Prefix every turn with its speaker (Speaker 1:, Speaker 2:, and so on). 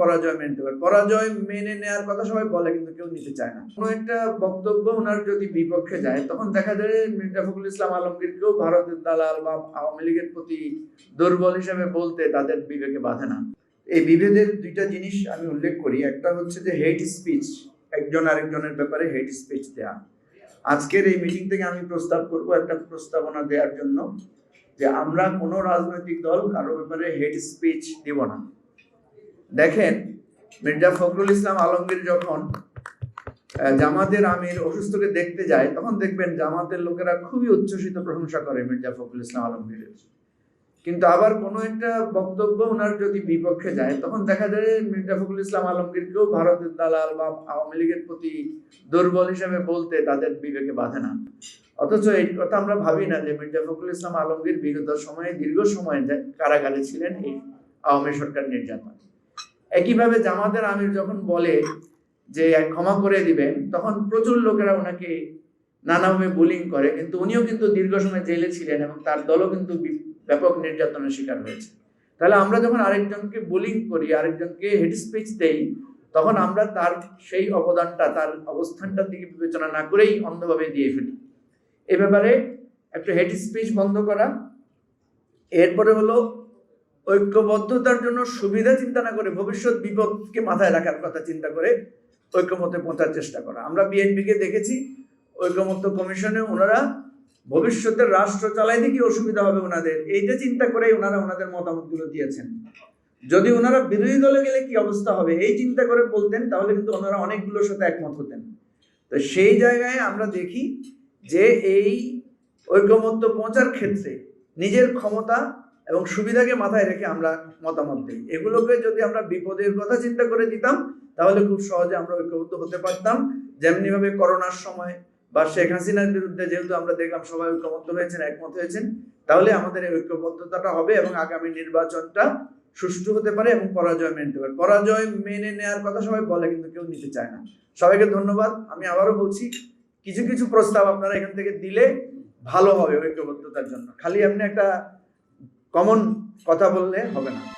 Speaker 1: পরাজয় মেনে পারে। পরাজয় মেনে নেওয়ার কথা সবাই বলে, কিন্তু কেউ নিতে চায় না। কোনো একটা বক্তব্য ওনার যদি বিপক্ষে যায়, তখন দেখা যায় মির্জা ফখরুল ইসলাম আলমগীরকেও ভারতের দালাল বা আওয়ামী লীগের প্রতি দুর্বল হিসেবে বলতে তাদের বিবেকে বাধে না। এই বিভেদের দুইটা জিনিস আমি উল্লেখ করি। একটা হচ্ছে যে হেট স্পিচ একজন আরেকজনের ব্যাপারে হেট স্পিচ দেয়া। আজকের এই মিটিং থেকে আমি প্রস্তাব করব একটা প্রস্তাবনা দেওয়ার জন্য যে আমরা কোনো রাজনৈতিক দল কারও ব্যাপারে হেট স্পিচ দিব না। দেখেন, মির্জা ফখরুল ইসলাম আলমগীর যখন জামাতের আমির অসুস্থকে দেখতে যায়, তখন দেখবেন জামাতের লোকেরা খুবই উচ্ছ্বসিত প্রশংসা করে মির্জা ফখরুল ইসলাম আলমগীরের। কিন্তু আবার কোনো একটা বক্তব্য ওনার যদি বিপক্ষে যায়, তখন দেখা যায় মির্জা ফখরুল ইসলাম আলমগীরকেও ভারতের দালাল বা আওয়ামী লীগের প্রতি দুর্বল হিসেবে বলতে তাদের বিবেকে বাধে না। অথচ এই কথা আমরা ভাবি না যে মির্জা ফখরুল ইসলাম আলমগীর বিগত সময়ে, দীর্ঘ সময় কারাগারে ছিলেন এই আওয়ামী সরকার নির্যাতন। একইভাবে জামাতের আমির যখন বলে যে ক্ষমা করে দিবেন, তখন প্রচুর লোকেরা ওনাকে নানাভাবে বুলিং করে, কিন্তু উনিও কিন্তু দীর্ঘ সময় জেলে ছিলেন এবং তার দলও কিন্তু ব্যাপক নির্যাতনের শিকার হয়েছে। তাহলে আমরা যখন আরেকজনকে বুলিং করি, আরেকজনকে হেড স্পিচ দেই, তখন আমরা তার সেই অবদানটা, তার অবস্থানটার দিকে বিবেচনা না করেই অন্ধভাবে দিয়ে ফেলি। এ ব্যাপারে একটা হেড স্পিচ বন্ধ করা। এরপরে হলো ঐক্যবদ্ধতার জন্য সুবিধা চিন্তা না করে ভবিষ্যৎ বিপদকে মাথায় রাখার কথা চিন্তা করে ঐক্যমতে পৌঁছার চেষ্টা করা। আমরা বিএনপিকে দেখেছি, ঐক্যমত্য কমিশনে ওনারা ভবিষ্যতের রাষ্ট্র চালাইতে কি অসুবিধা হবে ওনাদের? এইটা চিন্তা করেই ওনারা ওনাদের মতামতগুলো দিয়েছেন। যদি ওনারা বিরোধী দলে গেলে কি অবস্থা হবে? এই চিন্তা করে বলতেন, তাহলে কিন্তু ওনারা অনেকগুলোর সাথে একমত হতেন। তো সেই জায়গায় আমরা দেখি যে এই ঐক্যমত্য পৌঁছার ক্ষেত্রে নিজের ক্ষমতা এবং সুবিধাকে মাথায় রেখে আমরা মতামত দিই। এগুলোকে যদি আমরা বিপদের কথা চিন্তা করে দিতাম, তাহলে খুব সহজে আমরা ঐক্যবদ্ধ হতে পারতাম। যেমনি ভাবে করোনার সময় বা শেখ হাসিনার বিরুদ্ধে যেহেতু আমরা দেখলাম সবাই ঐক্যবদ্ধ হয়েছেন, একমত হয়েছেন, তাহলে আমাদের এই ঐক্যবদ্ধতাটা হবে এবং আগামী নির্বাচনটা সুষ্ঠু হতে পারে এবং পরাজয় মেনে নিতে পারে। পরাজয় মেনে নেওয়ার কথা সবাই বলে, কিন্তু কেউ নিতে চায় না। সবাইকে ধন্যবাদ। আমি আবারও বলছি, কিছু কিছু প্রস্তাব আপনারা এখান থেকে দিলে ভালো হবে ঐক্যবদ্ধতার জন্য। খালি আপনি একটা কমন কথা বললে হবে না।